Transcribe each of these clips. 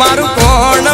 મારું કોણ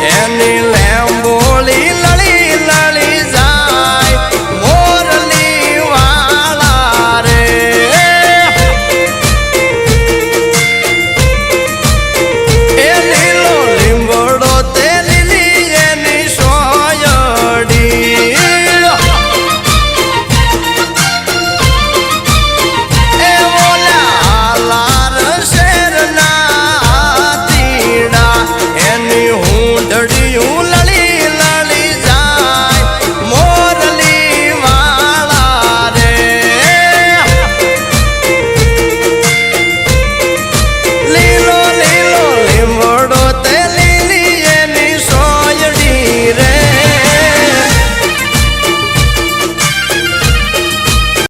And any